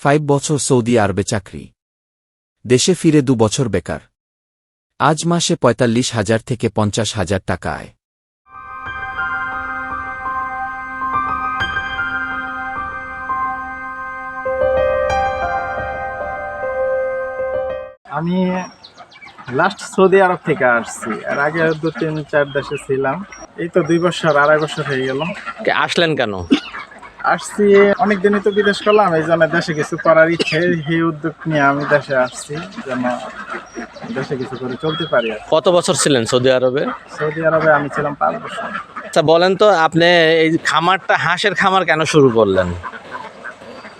Five বছর Saudi আরবে চাকরি। দেশে ফিরে দু বছর বেকার। আজ মাসে পঁয়তাল্লিশ হাজার থেকে পঞ্চাশ হাজার টাকা আয়। আমি লাস্ট সৌদি আরব থেকে আসছি। আর আগে দু তিন চার দেশে ছিলাম। এই তো দুই বছর আড়াই বছর হয়ে গেল। আসলেন কেন? আসছি অনেক দিনই তো বিদেশ করলাম এই জন্য দেশে কিছু করার ইচ্ছে সেই উদ্যোগ নিয়ে আমি দেশে আসছি যেন দেশে কিছু করে চলতে পারি কত বছর ছিলেন সৌদি আরবে? সৌদি আরবে আমি ছিলাম পাঁচ বছর। আচ্ছা বলেন তো আপনি এই খামারটা হাঁসের খামার কেন শুরু করলেন?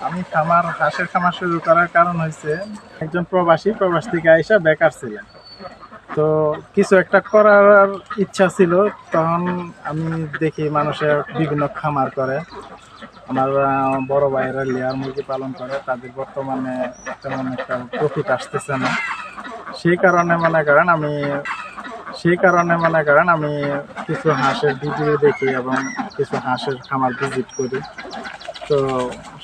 আমি খামার হাঁসের খামার শুরু করার কারণ হয়েছে একজন প্রবাসী প্রবাস থেকে আইসা বেকার ছিলেন। তো কিছু একটা করার ইচ্ছা ছিল তখন আমি দেখি মানুষের বিভিন্ন খামার করে। আমার বড় ভাইয়েরা লেয়ার মুরগি পালন করে তাদের বর্তমানে তেমন একটা প্রফিট আসতেছে না। সেই কারণে মনে করেন আমি সেই কারণে মনে করেন আমি কিছু হাঁসের ভিডিও দেখি এবং কিছু হাঁসের খামার ভিজিট করি। তো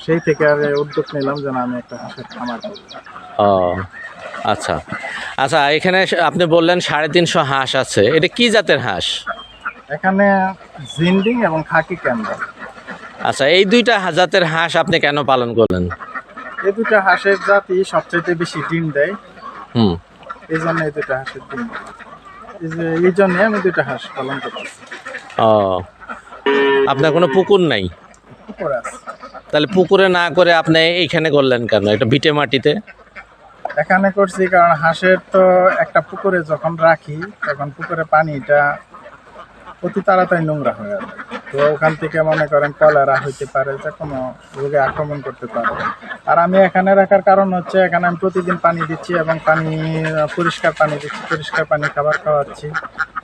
সেই থেকে আর উদ্যোগ নিলাম যেন আমি একটা হাঁসের খামার করি। ও আচ্ছা। আচ্ছা এখানে আপনি বললেন সাড়ে তিনশো হাঁস আছে। এটা কি জাতের হাঁস? এখানে জিন্ডিং এবং খাকি ক্যাম্বেল। আচ্ছা এই দুইটা জাতের হাঁস আপনি কেন পালন করলেন? এই দুটো হাঁসের জাতি সবচেয়ে বেশি ডিম দেয়। হুম। এই জন্য এই দুটো হাঁসের ডিম। এই যে এই জন্যে আমি দুটো হাঁস পালন করতেছি ও। আপনার কোনো পুকুর নাই? পুকুর আছে। তাহলে পুকুরে না করে আপনি এইখানে করলেন কেন? এটা ভিটে মাটিতে? এখানে করছি কারণ হাঁসের তো একটা পুকুরে যখন রাখি তখন পুকুরে পানিটা অতি তাড়াতাড়ি নোংরা হয়ে যায়। তো ওখান থেকে মনে করেন কলেরা হইতে পারে যে কোনো রোগে আক্রমণ করতে পারে। আর আমি এখানে রাখার কারণ হচ্ছে এখানে আমি প্রতিদিন পানি দিচ্ছি এবং পানি পরিষ্কার পানি দিচ্ছি পরিষ্কার পানি খাবার খাওয়াচ্ছি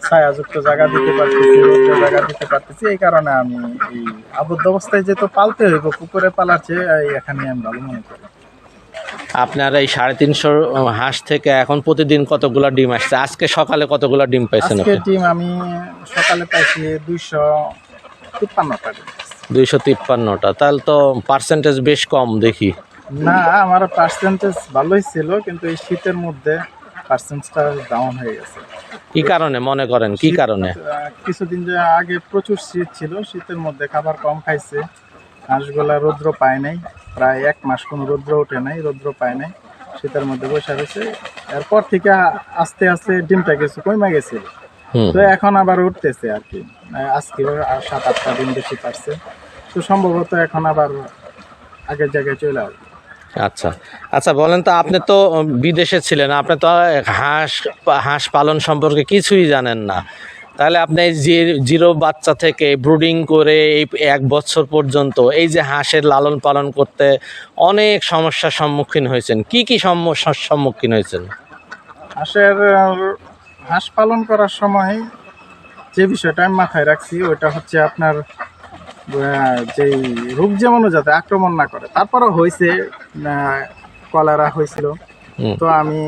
ছায়াযুক্ত জায়গা দিতে পারতেছি জায়গা দিতে পারতেছি এই কারণে আমি এই আবদ্ধ অবস্থায় যেহেতু পালতে হইব পুকুরে পালার চেয়ে এখানে আমি ভালো মনে করি। আপনার এই সাড়ে তিনশো হাঁস থেকে এখন প্রতিদিন কতগুলো ডিম আসছে? আজকে সকালে কতগুলো ডিম পাইছেন আজকে ডিম আমি সকালে পাইছি দুইশো তিপ্পান্ন টাকা। দুইশো তিপ্পান্নটা তাহলে তো পার্সেন্টেজ বেশ কম দেখি। না আমার পার্সেন্টেজ ভালোই ছিল কিন্তু এই শীতের মধ্যে পার্সেন্টেজটা ডাউন হয়ে গেছে। কি কারণে মনে করেন কি কারণে? কিছুদিন যে আগে প্রচুর শীত ছিল শীতের মধ্যে খাবার কম খাইছে। হাঁসগুলা রৌদ্র পায় নাই প্রায় এক মাস কোনো রৌদ্র ওঠে নাই রৌদ্র পায় নাই শীতের মধ্যে বসে রয়েছে। এরপর থেকে আস্তে আস্তে ডিমটা কিছু কমে হুম তো এখন আবার উঠতেছে আর কি। আজকে আর সাত আটটা দিন বেশি পারছে। তো সম্ভবত এখন আবার আগের জায়গায় চলে আসবে। আচ্ছা। আচ্ছা বলেন তো আপনি তো বিদেশে ছিলেন আপনি তো হাঁস হাঁস পালন সম্পর্কে কিছুই জানেন না। তাহলে আপনি জিরো বাচ্চা থেকে ব্রুডিং করে এই এক বছর পর্যন্ত এই যে হাঁসের লালন পালন করতে অনেক সমস্যার সম্মুখীন হয়েছেন। কি কি সমস্যার সম্মুখীন হয়েছেন? হাঁসের হাঁস পালন করার সময় যে বিষয়টা আমি মাথায় রাখছি ওইটা হচ্ছে আপনার যেই রোগ যেমন যাতে আক্রমণ না করে। তারপরও হয়েছে কলেরা হয়েছিল। তো আমি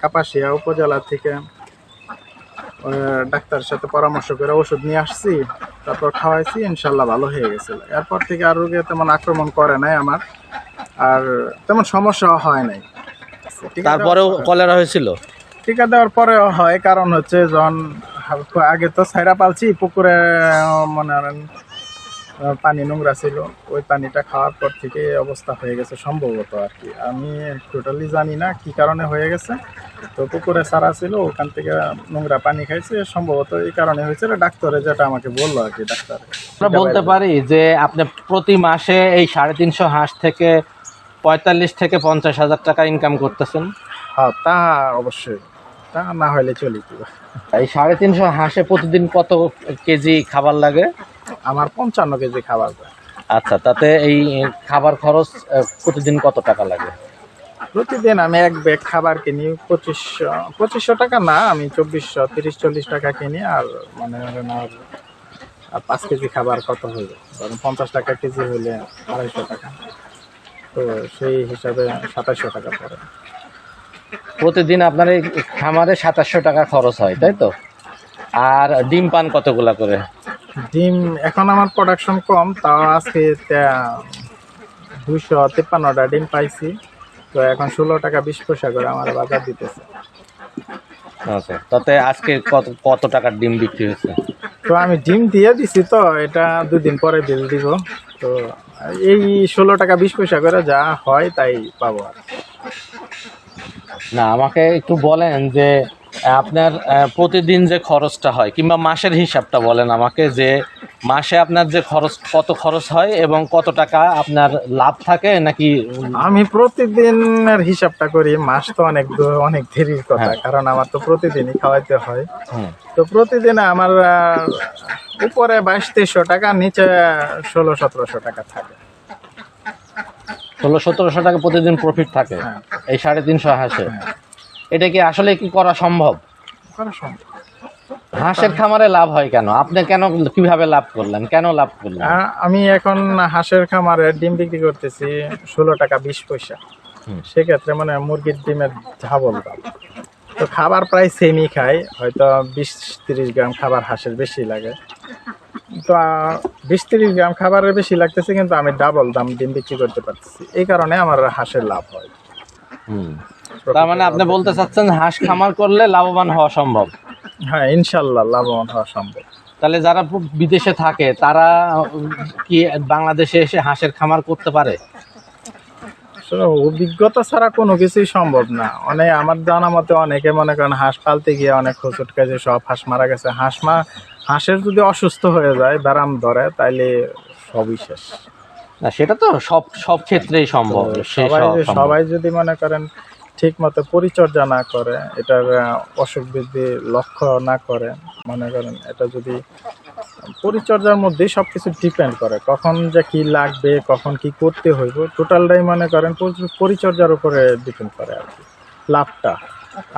কাপাসিয়া উপজেলা থেকে ডাক্তারের সাথে পরামর্শ করে ওষুধ নিয়ে আসছি তারপর খাওয়াইছি ইনশাল্লাহ ভালো হয়ে গেছিল এরপর থেকে আর রোগে তেমন আক্রমণ করে নাই আমার আর তেমন সমস্যা হয় নাই। তারপরেও কলেরা হয়েছিল? টিকা দেওয়ার পরে হয় কারণ হচ্ছে যখন আগে তো ছাইরা পালছি পুকুরে মনে করেন পানি নোংরা ছিল ওই পানিটা খাওয়ার পর থেকে অবস্থা হয়ে গেছে সম্ভবত আর কি। আমি টোটালি জানি না কি কারণে হয়ে গেছে। তো পুকুরে সারা ছিল ওখান থেকে নোংরা পানি খাইছে সম্ভবত এই কারণে হয়েছিল ডাক্তারে যেটা আমাকে বলল আর কি ডাক্তার। আমরা বলতে পারি যে আপনি প্রতি মাসে এই সাড়ে তিনশো হাঁস থেকে পঁয়তাল্লিশ থেকে পঞ্চাশ হাজার টাকা ইনকাম করতেছেন। হ্যাঁ তা অবশ্যই। তা না হলে চলি কি এই সাড়ে তিনশো হাঁসে প্রতিদিন কত কেজি খাবার লাগে? আমার পঞ্চান্ন কেজি খাবার আচ্ছা তাতে এই খাবার খরচ প্রতিদিন কত টাকা লাগে? প্রতিদিন আমি এক ব্যাগ খাবার কিনি পঁচিশশো পঁচিশশো টাকা না আমি চব্বিশশো তিরিশ চল্লিশ টাকা কিনি আর মানে আর পাঁচ কেজি খাবার কত যায় ধরেন পঞ্চাশ টাকা কেজি হলে আড়াইশো টাকা। তো সেই হিসাবে সাতাশশো টাকা পড়ে। প্রতিদিন আপনার এই খামারে সাতাশশো টাকা খরচ হয় তাই তো? আর ডিম পান কতগুলা করে? ডিম এখন আমার প্রোডাকশন কম তাও আজকে দুশো তিপ্পান্নটা ডিম পাইছি। তো এখন ষোলো টাকা বিশ পয়সা করে আমার বাজার দিতেছে। আচ্ছা তাতে আজকে কত কত টাকার ডিম বিক্রি হয়েছে তো আমি ডিম দিয়ে দিছি তো এটা দুদিন পরে বিল দিব। তো এই ষোলো টাকা বিশ পয়সা করে যা হয় তাই পাবো আর না আমাকে একটু বলেন যে আপনার প্রতিদিন যে খরচটা হয় কিংবা মাসের হিসাবটা বলেন আমাকে যে মাসে আপনার যে খরচ কত খরচ হয় এবং কত টাকা আপনার লাভ থাকে নাকি? আমি প্রতিদিনের হিসাবটা করি মাস তো অনেক অনেক দেরির কথা হ্যাঁ। কারণ আমার তো প্রতিদিনই খাওয়াইতে হয়। তো প্রতিদিন আমার উপরে বাইশ তেইশশো টাকা নিচে ষোলো সতেরোশো টাকা থাকে। ষোলো সতেরোশো টাকা প্রতিদিন প্রফিট থাকে। হ্যাঁ। এই সাড়ে তিনশো হাঁসে। এটা কি আসলে কি করা সম্ভব? হাঁসের খামারে লাভ হয় কেন? আপনি কেন কীভাবে লাভ করলেন? কেন লাভ করলেন? আমি এখন হাঁসের খামারে ডিম বিক্রি করতেছি ষোলো টাকা বিশ পয়সা। সেক্ষেত্রে মানে মুরগির ডিমের ঝাবল দাম তো খাবার প্রায় সেমই খাই হয়তো বিশ তিরিশ গ্রাম খাবার হাঁসের বেশি লাগে। তো বিশ তিরিশ গ্রাম খাবারের বেশি লাগতেছে কিন্তু আমি ডাবল দাম ডিম বিক্রি করতে পারতেছি। এই কারণে আমার হাঁসের লাভ হয়। হুম। তার মানে আপনি বলতে চাচ্ছেন হাঁস খামার করলে লাভবান হওয়া সম্ভব? হ্যাঁ ইনশাল্লাহ লাভবান হওয়া সম্ভব। তাহলে যারা বিদেশে থাকে তারা কি বাংলাদেশে এসে হাঁসের খামার করতে পারে? অভিজ্ঞতা ছাড়া কোনো কিছুই সম্ভব না। অনেক আমার জানা মতে অনেকে মনে করেন হাঁস পালতে গিয়ে অনেক হোঁচট গেছে সব হাঁস মারা গেছে। হাঁস মা হাঁসের যদি অসুস্থ হয়ে যায় ব্যারাম ধরে তাইলে সবই শেষ না সেটা তো সব সব ক্ষেত্রেই সম্ভব সবাই। সবাই যদি মনে করেন ঠিক মতো পরিচর্যা না করে এটার অসুখ বৃদ্ধি লক্ষ্য না করে মনে করেন এটা যদি পরিচর্যার মধ্যেই সব কিছু ডিপেন্ড করে কখন যে কি লাগবে কখন কি করতে হইব টোটালটাই মনে করেন পরিচর্যার উপরে ডিপেন্ড করে আর কি লাভটা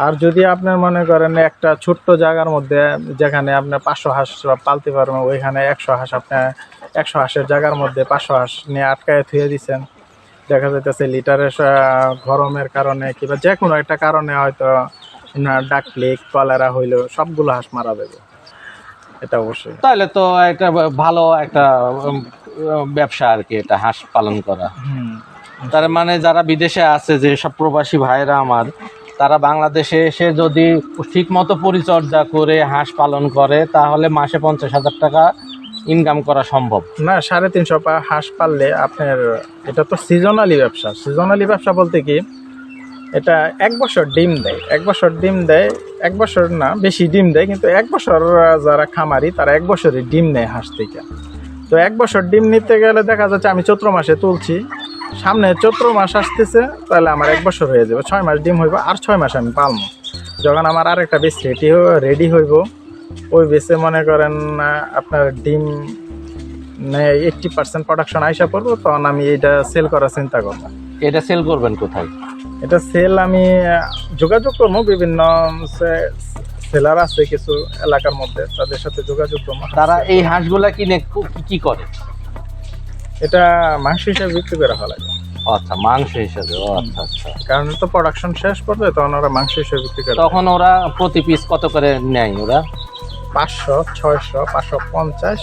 আর যদি আপনার মনে করেন একটা ছোট্ট জায়গার মধ্যে যেখানে আপনার পাঁচশো হাঁস পালতে পারবেন ওইখানে একশো হাঁস আপনার একশো হাঁসের জায়গার মধ্যে পাঁচশো হাঁস নিয়ে আটকায় থুয়ে দিচ্ছেন দেখা যাইতেছে লিটারের গরমের কারণে কিংবা যে কোনো একটা কারণে হয়তো না ডাকলিক কলেরা হইল সবগুলো হাঁস মারা যাবে। এটা অবশ্যই। তাহলে তো একটা ভালো একটা ব্যবসা আর কি এটা হাঁস পালন করা। তার মানে যারা বিদেশে আছে যে সব প্রবাসী ভাইরা আমার তারা বাংলাদেশে এসে যদি ঠিক মতো পরিচর্যা করে হাঁস পালন করে, তাহলে মাসে পঞ্চাশ হাজার টাকা ইনকাম করা সম্ভব। না, সাড়ে তিনশো পা হাঁস পাললে আপনার, এটা তো সিজনালি ব্যবসা। সিজনালি ব্যবসা বলতে কি, এটা এক বছর ডিম দেয়। এক বছর ডিম দেয়, এক বছর না, বেশি ডিম দেয়, কিন্তু এক বছর যারা খামারি, তারা এক বছরই ডিম নেয় হাঁস থেকে। তো এক বছর ডিম নিতে গেলে দেখা যাচ্ছে আমি চৈত্র মাসে তুলছি সামনে চৈত্র মাস আসতেছে তাহলে আমার এক বছর হয়ে যাবে। ছয় মাস ডিম হইব আর ছয় মাস আমি পালবো যখন আমার আর একটা বেশ রেডি রেডি হইব ওই বেসে মনে করেন আপনার ডিম এইটটি পার্সেন্ট প্রোডাকশন আইসা পড়ব তখন আমি এটা সেল করার চিন্তা করব। এটা সেল করবেন কোথায়? এটা সেল আমি যোগাযোগ করব বিভিন্ন সেলার আছে কিছু এলাকার মধ্যে তাদের সাথে যোগাযোগ করব। তারা এই হাঁসগুলা কিনে কি করে? এটা মাংস হিসাবে বিক্রি করা হয়। লাগে আচ্ছা মাংস হিসাবে ও আচ্ছা আচ্ছা। কারণ তো প্রোডাকশন শেষ পর্যায়ে তখন ওরা মাংস হিসাবে বিক্রি করে। তখন ওরা প্রতি পিস কত করে নেয় ওরা? পাঁচশো ছয়শো পাঁচশো পঞ্চাশ।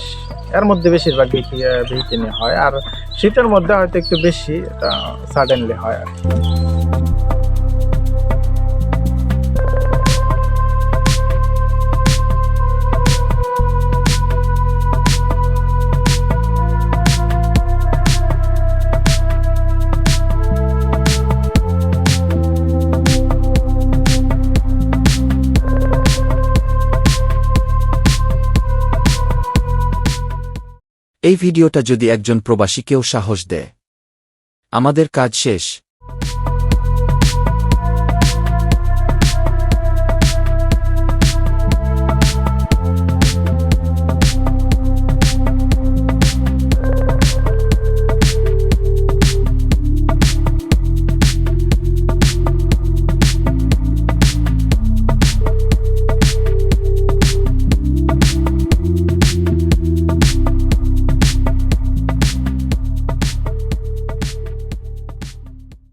এর মধ্যে বেশিরভাগ বিক্রি বিক্রি হয়। আর শীতের মধ্যে হয়তো একটু বেশি এটা সাডেনলি হয় আর কি। এই ভিডিওটা যদি একজন প্রবাসীকেও সাহস দেয়। আমাদের কাজ শেষ।